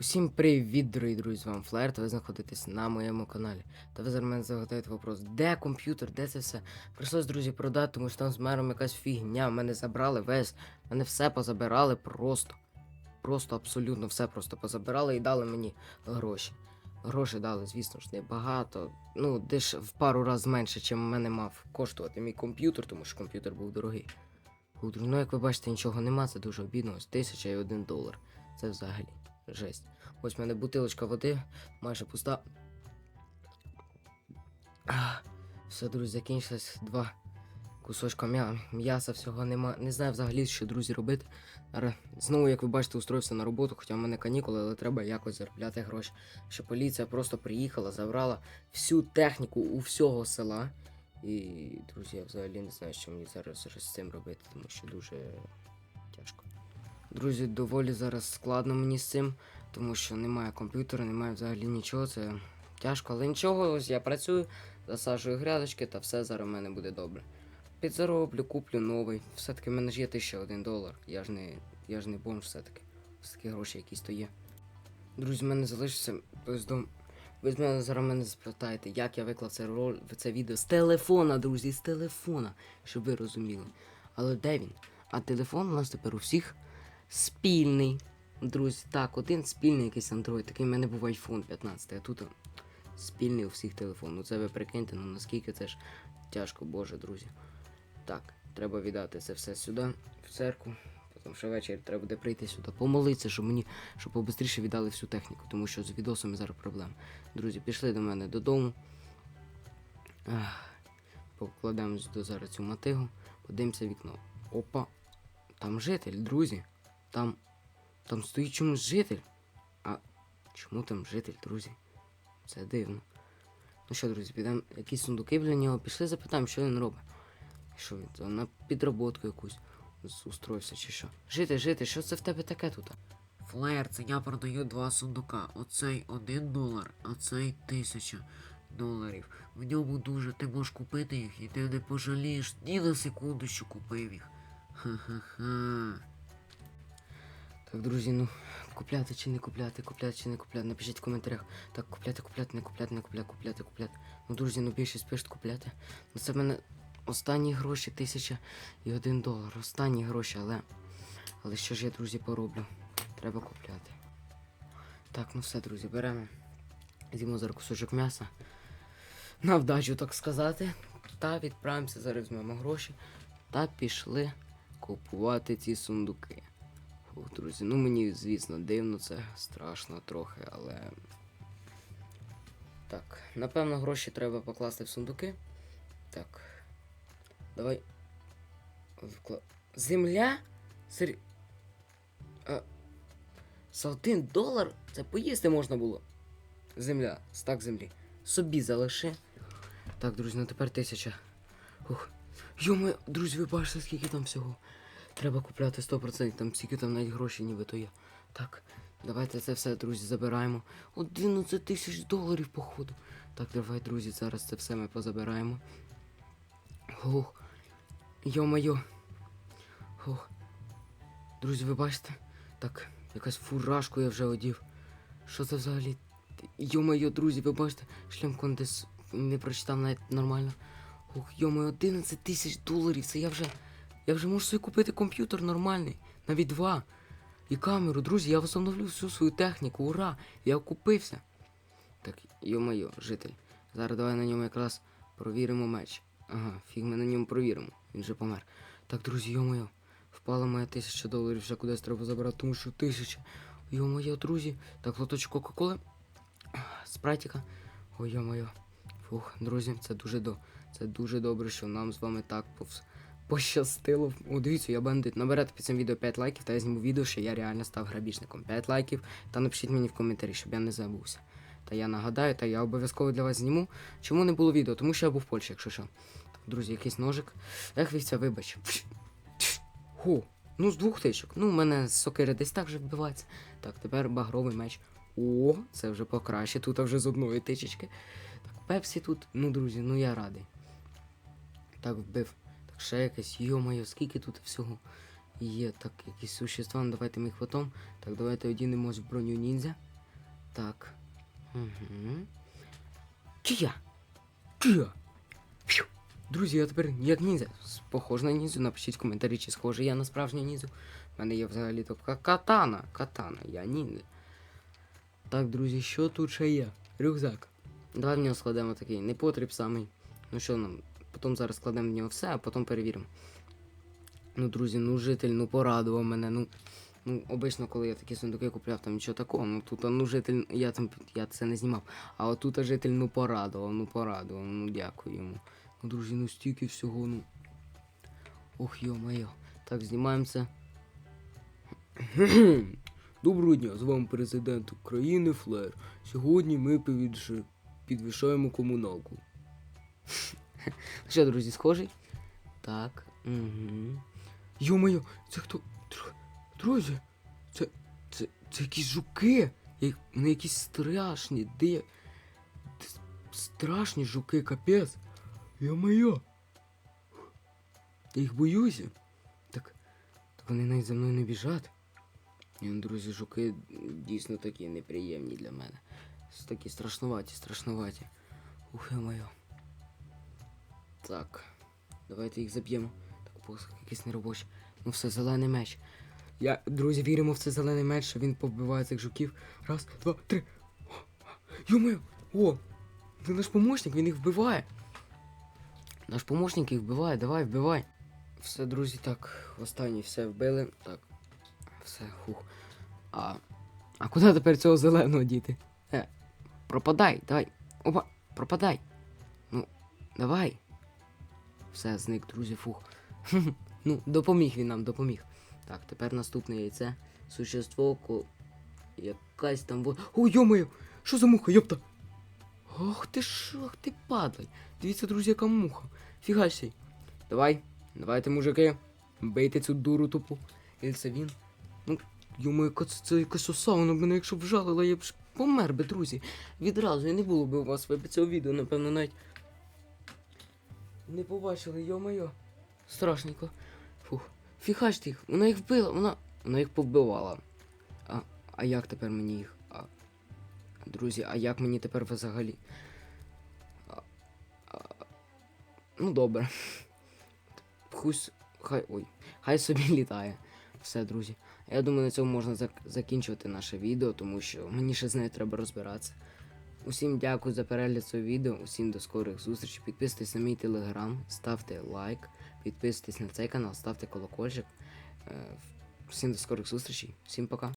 Усім привіт, дорогі друзі, з вами Флер, та ви знаходитесь на моєму каналі. Та ви зараз мене загадаєте вопрос, де комп'ютер, де це все? Прийшлось, друзі, продати, тому що там з мером якась фігня, мене забрали весь, мене все позабирали просто. Просто абсолютно все просто позабирали і дали мені гроші. Гроші дали, звісно ж, небагато. Ну, десь в пару разів менше, чим мене мав коштувати мій комп'ютер, тому що комп'ютер був дорогий. Ну, як ви бачите, нічого нема, це дуже обідно. Ось тисяча і один долар. Це взагалі жесть. Ось в мене бутилочка води, майже пуста. Все, друзі, закінчилось два кусочка м'я- м'яса, всього нема. Не знаю взагалі, що друзі робити. Знову, як ви бачите, устроївся на роботу, хоча в мене канікули, але треба якось заробляти гроші. Що поліція просто приїхала, забрала всю техніку у всього села. І, друзі, я взагалі не знаю, що мені зараз з цим робити, тому що дуже. Друзі, доволі зараз складно мені з цим тому що немає комп'ютера, немає взагалі нічого, це тяжко, але нічого, ось я працюю, засаджую грядочки та все зараз в мене буде добре. Підзароблю, куплю новий. Все-таки в мене ж є 1001 долар. Я ж не, я ж не бомж все-таки. Все-таки гроші якісь то є. Друзі, в мене залишиться бездом. Ви з мене зараз мене спитаєте, як я виклав це роль це відео з телефона, друзі, з телефона, щоб ви розуміли. Але де він? А телефон у нас тепер у всіх спільний. Друзі, так, один спільний якийсь Android, такий в мене був iPhone 15, а тут спільний у всіх телефон. Ну це ви прикиньте, ну наскільки це ж тяжко, боже, друзі. Так, треба віддати це все сюди, в церкву. Потім ще ввечері треба буде прийти сюди, помолитися, щоб мені, щоб побистріше віддали всю техніку, тому що з відосами зараз проблема. Друзі, пішли до мене додому. Ах, до зараз цю мотигу, подивимося вікно. Опа, там житель, друзі. Там там стоїть чомусь житель. А чому там житель, друзі? Це дивно. Ну що, друзі, підемо якісь сундуки біля нього. Пішли запитаємо, що він робить. Що він там на підроботку якусь устроївся чи що. Жити, жити, що це в тебе таке тут? Флеєр, це я продаю два сундука. Оцей один долар, а цей тисяча доларів. В ньому дуже ти можеш купити їх, і ти не пожалієш ні на секунду, що купив їх. Ха-ха-ха. Так, друзі, ну купляти чи не купляти, купляти чи не купляти. Напишіть в коментарях. Так, купляти, купляти, не купляти, не купляти, купляти, купляти. Ну, друзі, ну більшість пишуть купляти. Ну це в мене останні гроші, тисяча і один долар. Останні гроші, але. Але що ж я, друзі, пороблю? Треба купляти. Так, ну все, друзі, беремо. З'їмо зараз кусочок м'яса. На вдачу, так сказати. Та відправимося, зараз візьмемо гроші. Та пішли купувати ці сундуки. Фух, друзі, ну мені, звісно, дивно, це страшно трохи, але. Так, напевно, гроші треба покласти в сундуки. Так. Давай. Земля? Сер... А... За один долар? Це поїсти можна було. Земля, стак землі. Собі залиши. Так, друзі, ну тепер тисяча. Ух. Йома, друзі, ви бачите, скільки там всього. Треба купляти 100%, там скільки там навіть гроші нібито є. Так, давайте це все, друзі, забираємо. 11 тисяч доларів, походу. Так, давай, друзі, зараз це все ми позабираємо. Ох. Йо-моє. Ох. Друзі, ви бачите? Так, якась фуражку я вже одів. Що це взагалі? Йо-моє, друзі, ви бачите? Шлем кондес не прочитав навіть нормально. Ох, йо-моє, 11 тисяч доларів. Це я вже. Я вже можу собі купити комп'ютер нормальний, навіть два. І камеру, друзі, я встановлю всю свою техніку, ура! Я окупився. Так, йо-моє, житель. Зараз давай на ньому якраз провіримо меч. Ага, фіг ми на ньому провіримо. Він же помер. Так, друзі, йо-моє, впала моя тисяча доларів, вже кудись треба забрати, тому що тисяча. Йо-моє, друзі. Так, лоточок Кока-Коли. Спрайтіка. Ой, йо-моє. Фух, друзі, це дуже до. Це дуже добре, що нам з вами так повз пощастило. О, дивіться, я бандит. Наберете під цим відео 5 лайків, та я зніму відео, що я реально став грабіжником. 5 лайків. Та напишіть мені в коментарі, щоб я не забувся. Та я нагадаю, та я обов'язково для вас зніму. Чому не було відео? Тому що я був в Польщі, якщо що. Друзі, якийсь ножик. Ех, вівця, вибач. Хо, ну з двох тичок. Ну, у мене сокири десь так вже вбивається. Так, тепер багровий меч. О, це вже покраще. Тут вже з одної тичечки. Так, пепсі тут. Ну, друзі, ну я радий. Так, вбив. Ще якесь, йо-моє, скільки тут всього. Є так, якісь существа, ну давайте ми їх потом. Так, давайте одінемо в броню ніндзя. Так. Угу. Чия? Чия? Фью. Друзі, я тепер як ніндзя. Похож на ніндзю. Напишіть в коментарі, чи схожий я на справжню ніндзю. У мене є взагалі то катана. Катана, я ніндзя. Так, друзі, що тут ще є? Рюкзак. Давай в нього складемо такий непотріб самий. Ну що нам? Потім зараз складемо в нього все, а потім перевіримо. Ну, друзі, ну житель, ну порадував мене. Ну, ну обично, коли я такі сундуки купляв, там нічого такого. Ну тут, ну житель, я там я це не знімав. А от тут житель ну порадував, ну порадував, ну дякую йому. Ну, друзі, ну стільки всього, ну. Ох, йо-моє. Так, знімаємо це. Доброго дня, з вами президент України Флер. Сьогодні ми підвішаємо комуналку. Що, друзі, схожий? Так. Угу. Йо-моє, це хто? Друзі, це. Це. Це якісь жуки. Вони якісь страшні. Де. Страшні жуки, капець. Йо-моє. Я їх боюся. Так. Так вони навіть за мною не біжать. Ну, друзі, жуки дійсно такі неприємні для мене. Такі страшнуваті, страшнуваті. Ух, моє. Так. Давайте їх заб'ємо. Так, посох якийсь неробочий. Ну все, зелений меч. Я, друзі, віримо в цей зелений меч, що він побиває цих жуків. Раз, два, три. Йо-моє! О! Це наш помощник, він їх вбиває. Наш помощник їх вбиває, давай, вбивай. Все, друзі, так, останні все вбили. Так. Все, хух. А. А куди тепер цього зеленого діти? Е, пропадай, давай. Опа, пропадай. Ну, давай. Все, зник, друзі, фух. ну, допоміг він нам, допоміг. Так, тепер наступне яйце. Существо, ко... якась там во. О, йомаю! Що за муха, йопта? Ох ти ж, ох ти падай. Дивіться, друзі, яка муха. Фігайся. Давай, давайте, мужики. Бийте цю дуру тупу. І це він. Ну, йому це, якась оса, вона б мене якщо б вжалила, я б помер би, друзі. Відразу і не було б у вас ви б цього відео, напевно, навіть. Не побачили, йо-моє. Страшненько. Фух. Фіхаш їх, вона їх вбила, вона. Вона їх повбивала. А, а як тепер мені їх? А, друзі, а як мені тепер взагалі? А, а, ну добре. Хусь. Хай. Ой. Хай собі літає. Все, друзі. Я думаю, на цьому можна зак- закінчувати наше відео, тому що мені ще з нею треба розбиратися. Усім дякую за перегляд цього відео, усім до скорих зустрічей. Підписуйтесь на мій телеграм, ставте лайк, підписуйтесь на цей канал, ставте колокольчик. Е, Всім до скорих зустрічей, всім пока.